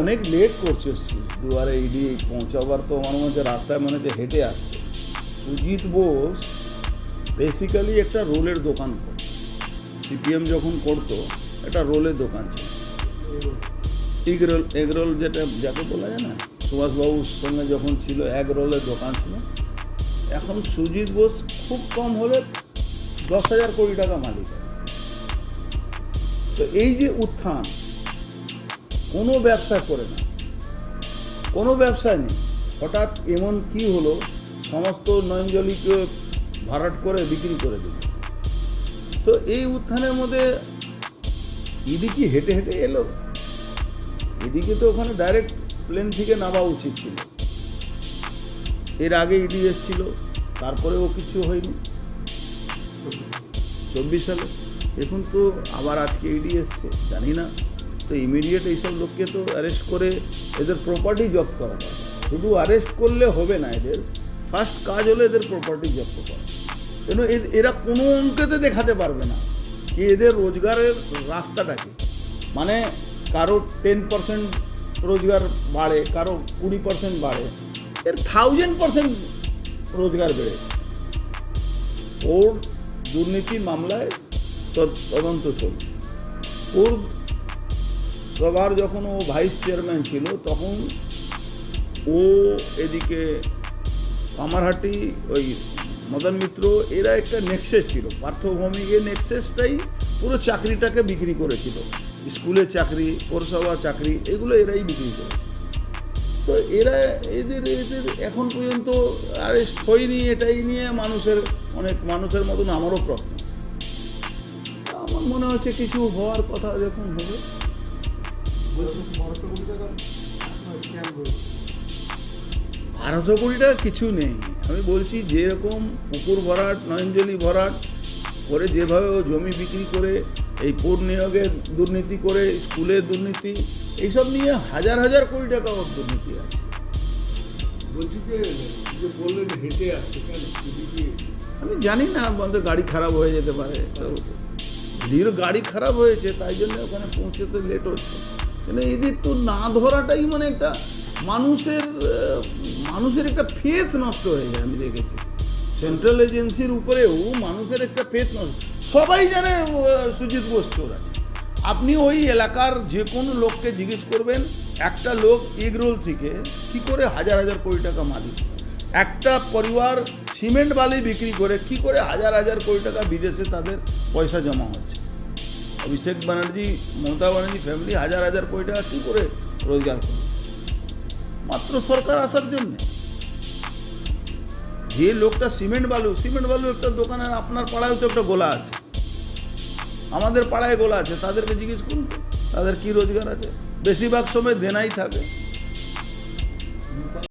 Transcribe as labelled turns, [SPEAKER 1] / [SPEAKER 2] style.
[SPEAKER 1] অনেক লেট করছে দুয়ারে ইডি পৌঁছাবার তো আমার মনে হচ্ছে রাস্তায় মনে হচ্ছে হেঁটে আসছে। সুজিত বোস বেসিক্যালি একটা রোলের দোকান করে। সিপিএম যখন করতো, একটা রোলের দোকান ছিল। এগ রোল এগ রোল যেটা, যাকে বলা যায় না, সুভাষবাবুর সঙ্গে যখন ছিল এগ রোলের দোকান ছিল। এখন সুজিত বোস খুব কম হলে দশ হাজার কোটি টাকা মালিক তো এই যে উত্থান, কোনো ব্যবসা করে না। কোনো ব্যবসা নেই। হঠাৎ এমন কি হলো, সমস্ত নয়নজলিকে ভাড়াট করে বিক্রি করে দিল। তো এই উত্থানের মধ্যে ইডি কি হেঁটে হেঁটে এলো? এদিকে তো ওখানে ডাইরেক্ট প্লেন থেকে নামা উচিত ছিল। এর আগে ইডি এসছিল, তারপরেও কিছু হয়নি। চব্বিশ সালে। এখন তো, আবার আজকে ইডি এসছে, জানি না। তো ইমিডিয়েট এইসব লোককে তো অ্যারেস্ট করে এদের প্রপার্টি জব্দ করা দরকার শুধু অ্যারেস্ট করলে হবে না এদের ফার্স্ট কাজ হলো এদের প্রপার্টি জব্দ করা। কেন এরা কোনো অঙ্কেতে দেখাতে পারবে না কি এদের রোজগারের রাস্তাটা কি। মানে কারও টেন পার্সেন্ট রোজগার বাড়ে, কারও কুড়ি পার্সেন্ট বাড়ে, এর থাউজেন্ড পার্সেন্ট রোজগার বেড়েছে। ওর দুর্নীতি মামলায় তদন্ত চলছে। ওর সবার যখন ও ভাইস চেয়ারম্যান ছিল, তখন ও এদিকে কামারহাটি ওই মদন মিত্র, এরা একটা নেক্সেস ছিল। পার্থভৌমিকের নেক্সেসটাই পুরো চাকরিটাকে বিক্রি করেছিল। স্কুলের চাকরি, পৌরসভা চাকরি, এগুলো এরাই বিক্রি করেছে। তো এরা এদের এদের এখন পর্যন্ত অ্যারেস্ট হয়নি, এটাই নিয়ে মানুষের, অনেক মানুষের মতন আমারও প্রশ্ন। আমার মনে হচ্ছে কিছু হওয়ার কথা যখন হবে।
[SPEAKER 2] বারোশো কোটি টাকা
[SPEAKER 1] কিছু নেই। আমি বলছি যেরকম পুকুর ভরাট নয়নজলি ভরাট করে যেভাবে ও জমি বিক্রি করে এই পূর নিয়োগের দুর্নীতি করে স্কুলের দুর্নীতি এইসব নিয়ে হাজার হাজার কোটি টাকা ওর দুর্নীতি আছে।
[SPEAKER 2] বলছি যে যে বললেন হেঁটে আসছে কেন?
[SPEAKER 1] আমি জানি না আমাদের গাড়ি খারাপ হয়ে যেতে পারে। ধীর গাড়ি খারাপ হয়েছে, তাই জন্য ওখানে পৌঁছতে লেট হচ্ছে। কিন্তু এদের তো না ধরাটাই মানে একটা মানুষের মানুষের একটা ফেথ নষ্ট হয়ে যায়, আমি দেখেছি। সেন্ট্রাল এজেন্সির উপরেও মানুষের একটা ফেথ নষ্ট সবাই জানে সুজিত বোস চোর আছে। আপনি ওই এলাকার যে কোনো লোককে জিজ্ঞেস করবেন, একটা লোক এগরোল থেকে কি করে হাজার হাজার কোটি টাকা মালিক? একটা পরিবার সিমেন্ট বালি বিক্রি করে কি করে হাজার হাজার কোটি টাকা বিদেশে তাদের পয়সা জমা হচ্ছে। অভিষেক ব্যানার্জি, মমতা ব্যানার্জি ফ্যামিলি হাজার হাজার কোটি টাকা কী করে রোজগার করে মাত্র সরকার আসার জন্যে। যে লোকটা সিমেন্ট বালু সিমেন্ট বালু একটা দোকানের আপনার পাড়ায় তো একটা গোলা আছে। আমাদের পাড়ায় গোলা আছে, তাদেরকে জিজ্ঞেস করুন তাদের কি রোজগার আছে? বেশিরভাগ সময় দেনাই থাকে।